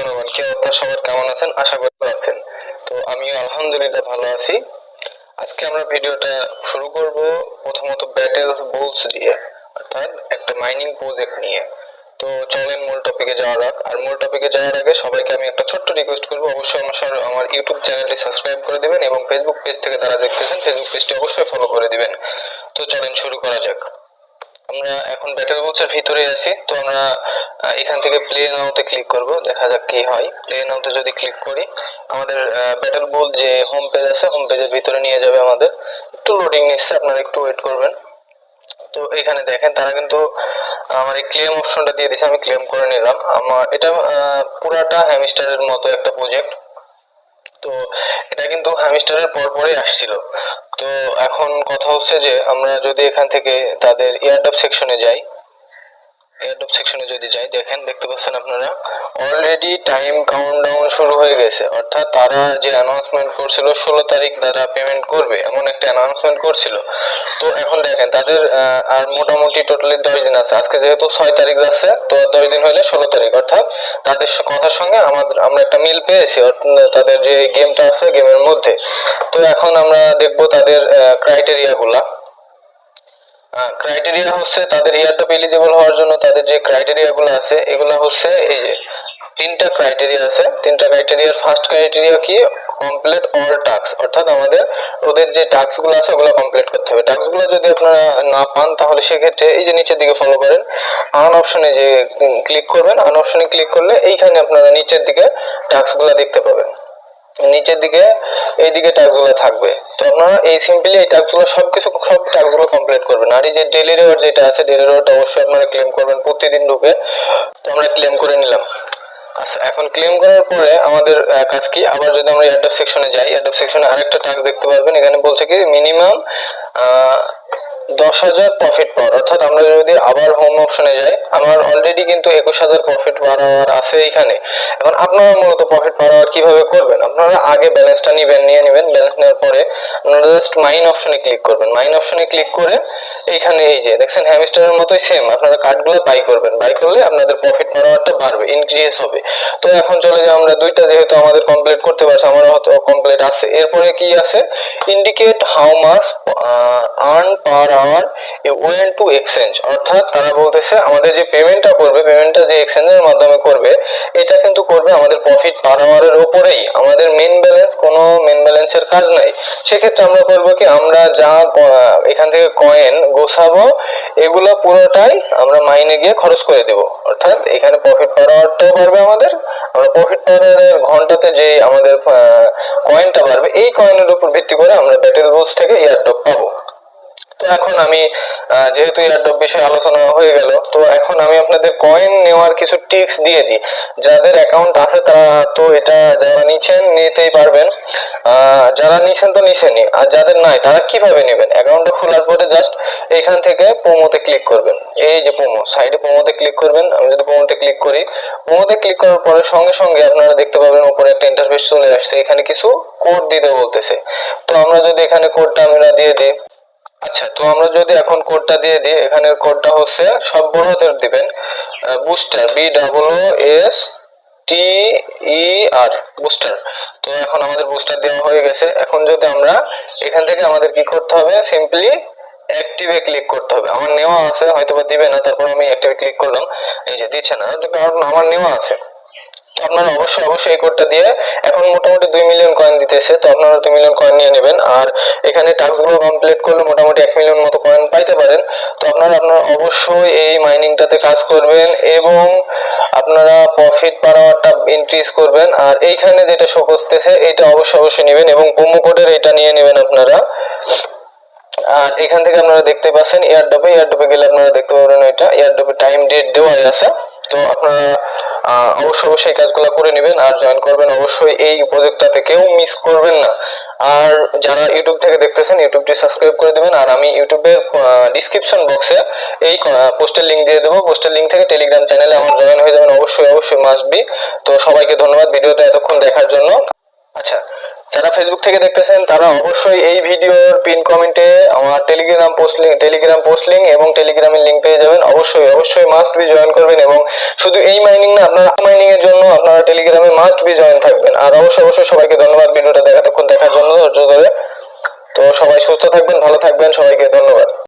জনগণ কি অবস্থা? সবার কেমন আছেন? আশা করতে আছেন। তো আমিও আলহামদুলিল্লাহ ভালো আছি। আজকে আমরা ভিডিওটা শুরু করব প্রথমত ব্যাটেল বোলস দিয়ে, অর্থাৎ একটা মাইনিং প্রজেক্ট নিয়ে। তো চলেন মূল টপিকে যাওয়ার আগ আর মূল টপিকে যাওয়ার আগে সবাইকে আমি একটা ছোট্ট রিকোয়েস্ট করব। অবশ্যই আমার আমার ইউটিউব চ্যানেলটি সাবস্ক্রাইব করে দিবেন এবং ফেসবুক পেজ থেকে যারা দেখতেছেন ফেসবুক পেজটি অবশ্যই ফলো করে দিবেন। তো চলেন শুরু করা যাক। আমরা এখন ব্যাটেল ভিতরে আছি, তো আমরা এখান থেকে প্লে ক্লিক করব, দেখা যাক কি হয়। প্লে যদি ক্লিক করি, আমাদের ব্যাটেল যে হোম পেজ আছে হোম পেজের ভিতরে নিয়ে যাবে আমাদের। একটু লোডিং নিচ্ছে, আপনারা একটু ওয়েট করবেন। তো এখানে দেখেন, তারা কিন্তু আমার এই ক্লেম অপশনটা দিয়ে দিয়েছে, আমি ক্লেম করে নিলাম। আমার, এটা পুরাটা হ্যামস্টারের মতো একটা প্রজেক্ট তো এটা কিন্তু হ্যামস্টারের পরপরই আসছিল। তো এখন কথা হচ্ছে যে, আমরা যদি এখান থেকে তাদের ইয়ারডপ সেকশনে যাই এয়ারডপ সেকশনে যদি যাই, দেখেন, দেখতে পাচ্ছেন আপনারা অলরেডি টাইম কাউন্টডাউন শুরু হয়ে গেছে। অর্থাৎ তারা যে অ্যানাউন্সমেন্ট করছিল, ষোলো তারিখ তারা পেমেন্ট করবে, এমন একটা অ্যানাউন্সমেন্ট করছিল। তো এখন দেখেন, তাদের আর মোটামুটি টোটালি দশ দিন আছে। আজকে যেহেতু ছয় তারিখ যাচ্ছে, তো দশ দিন হলে ষোলো তারিখ। অর্থাৎ তাদের কথার সঙ্গে আমাদের, আমরা একটা মিল পেয়েছি তাদের যে গেমটা আছে গেমের মধ্যে। তো এখন আমরা দেখব তাদের ক্রাইটেরিয়া গুলা ক্রাইটেরিয়া হচ্ছে তাদের এয়ারটপ এলিজিবল হওয়ার জন্য তাদের যে ক্রাইটেরিয়া গুলো আছে, এগুলো হচ্ছে এই যে তিনটা ক্রাইটেরিয়া আছে। তিনটা ক্রাইটেরিয়ার ফার্স্ট ক্রাইটেরিয়া কি? কমপ্লিট অল টাস্ক অর্থাৎ আমাদের ওদের যে টাস্কগুলো আছে, ওগুলো কমপ্লিট করতে হবে। টাস্কগুলো যদি আপনারা না পান, তাহলে সেক্ষেত্রে এই যে নিচের দিকে ফলো করেন আন অপশনে যে ক্লিক করবেন আন অপশনে ক্লিক করলে এইখানে আপনারা নিচের দিকে টাস্কগুলো দেখতে পাবেন। নিচের দিকে, এইদিকে টাস্কগুলো থাকবে। তো আপনারা এই সিম্পলি এই টাস্কগুলো সব কিছু সব টাস্কগুলো কমপ্লিট করবেন। আর এই যে ডেলি রিওয়ার্ড যেটা আছে ডেলি রিওয়ার্ড অবশ্যই আপনারা ক্লেম করবেন, প্রতিদিন ঢুকে তো আমরা ক্লেম করে নিলাম। আচ্ছা এখন ক্লেম করার পরে আমাদের কাজ কি? আবার যদি আমরা এয়ারডপ সেকশনে যাই এয়ারডপ সেকশনে আরেকটা ট্যাক্স দেখতে পারবেন। এখানে বলছে কি মিনিমাম দশ হাজার প্রফিট পাওয়ার, অর্থাৎ আমরা যদি আবার হোম অপশনে যাই, আমার অলরেডি কিন্তু একুশ হাজার প্রফিট পাওয়ার আছে এখানে এখন আপনারা মূলত প্রফিট পাওয়ার কীভাবে করবেন? আপনারা আগে ব্যালেন্সটা নিবেন, নিয়ে নেবেন ব্যালেন্স নেওয়ার পরে আপনারা জাস্ট মাইন অপশনে ক্লিক করবেন। মাইন অপশনে ক্লিক করে এইখানে এই যে, দেখছেন হ্যামস্টারের মতোই সেম আপনারা কার্ডগুলো বাই করবেন। বাই করলে আপনাদের প্রফিট পাওয়ারটা বাড়বে ইনক্রিজ হবে। তো এখন চলে যে আমরা, দুইটা যেহেতু আমাদের কমপ্লিট করতে পারছি আমার কমপ্লিট আছে। এরপরে কি আছে? Indicate how much earn per hour when to exchange অর্থাৎ তারা বলতেছে, আমাদের যে পেমেন্টটা করবে পেমেন্টটা যে এক্সচেঞ্জের মাধ্যমে করবে, এটা কিন্তু করবে আমাদের প্রফিট পার আওয়ারের ওপরেই আমাদের মেন ব্যালেন্স কোনো মেন ব্যালেন্সের কাজ নাই। সেক্ষেত্রে আমরা কি, আমরা যা এখান থেকে কয়েন গোছাবো, এগুলো পুরোটাই আমরা মাইনে গিয়ে খরচ করে দেব। অর্থাৎ এখানে প্রফিট পার আওয়ারটাও বাড়বে আমাদের, আমরা প্রফিট পার আওয়ারের ঘন্টাতে যে আমাদের কয়েনটা বাড়বে, এই কয়েনের উপর ভিত্তি করে আমরা ব্যাটেল বোস থেকে এয়ারডপ পাবো। তো এখন আমি যেহেতু এয়ারড্রপ বিষয়ে আলোচনা হয়ে গেল, তো এখন আমি আপনাদের কয়েন নেওয়ার কিছু টিপস দিয়ে দিই। যাদের অ্যাকাউন্ট আছে তারা তো এটা যারা নিচ্ছেন, নিতেই পারবেন। যারা নিছেন তো নিছেনই আর যাদের নাই, তারা কীভাবে নেবেন? অ্যাকাউন্টটা খোলার পরে জাস্ট এখান থেকে প্রোমোতে ক্লিক করবেন। এই যে প্রোমো সাইডে প্রোমোতে ক্লিক করবেন। আমি যদি প্রোমোতে ক্লিক করি প্রোমোতে ক্লিক করার পরে সঙ্গে সঙ্গে আপনারা দেখতে পাবেন উপরে একটা ইন্টারফেস চলে আসছে। এখানে কিছু কোড দিতে বলতেছে। তো আমরা যদি এখানে কোডটা আমরা দিয়ে দিই আচ্ছা তো আমরা যদি এখন কোডটা দিয়ে দিই, এখানের কোডটা হচ্ছে সব বড় হাতের দিবেন booster B double O S T E R booster তো এখন আমাদের বুস্টার দেওয়া হয়ে গেছে। এখন যদি আমরা এখান থেকে আমাদের কি করতে হবে? সিম্পলি অ্যাক্টিভে ক্লিক করতে হবে। আমার নেওয়া আছে হয়তো বা দিবে না, তারপর আমি অ্যাক্টিভে ক্লিক করলাম। এই যে, দিচ্ছে না। কারণ আমার নেওয়া আছে। আপনারা অবশ্যই অবশ্যই এই কোডটা দিয়ে এখন মোটামুটি দুই মিলিয়ন কয়েন দিতেছে, তো আপনারা দুই মিলিয়ন কয়েন নিয়ে নেবেন। আর এখানে টাস্কগুলো কমপ্লিট করলে মোটামুটি এক মিলিয়ন মতো কয়েন পাইতে পারেন। তো আপনারা আপনারা অবশ্যই এই মাইনিংটাতে কাজ করবেন এবং আপনারা প্রফিট পাওয়ারটা ইনক্রিজ করবেন। আর এইখানে যেটা শো করতেছে এটা অবশ্যই অবশ্যই নেবেন এবং প্রোমো কোডের এটা নিয়ে নেবেন আপনারা। আর এখান থেকে আপনারা দেখতে পাচ্ছেন এয়ারডপে এয়ারডপে গেলে আপনারা দেখতে পাবেন এটা এয়ারডপে টাইম ডেট দেওয়াই আছে। তো আপনারা অবশ্যই অবশ্যই কাজগুলো করে নেবেন আর জয়েন করবেন। অবশ্যই এই প্রজেক্টটাতে কেউ মিস করবেন না। আর যারা ইউটিউব থেকে দেখতেছেন ইউটিউবটি সাবস্ক্রাইব করে দেবেন। আর আমি ইউটিউবের ডিসক্রিপশন বক্সে এই পোস্টের লিঙ্ক দিয়ে দেবো। পোস্টের লিঙ্ক থেকে টেলিগ্রাম চ্যানেলে আমার জয়েন হয়ে যাবেন। অবশ্যই অবশ্যই মাস্ট বি তো সবাইকে ধন্যবাদ ভিডিওটা এতক্ষণ দেখার জন্য। আচ্ছা যারা ফেসবুক থেকে দেখতেছেন, তারা অবশ্যই এই ভিডিওর পিন কমেন্টে আমার Telegram post link Telegram post link এবং টেলিগ্রামের লিঙ্ক পেয়ে যাবেন। অবশ্যই অবশ্যই মাস্ট বি জয়েন করবেন এবং শুধু এই মাইনিং না, আপনারা মাইনিং এর জন্য আপনারা টেলিগ্রামে মাস্ট বি জয়েন থাকবেন। আর অবশ্যই অবশ্যই সবাইকে ধন্যবাদ ভিডিওটা দেখা দেখার জন্য, ধৈর্য ধরে। তো সবাই সুস্থ থাকবেন, ভালো থাকবেন, সবাইকে ধন্যবাদ।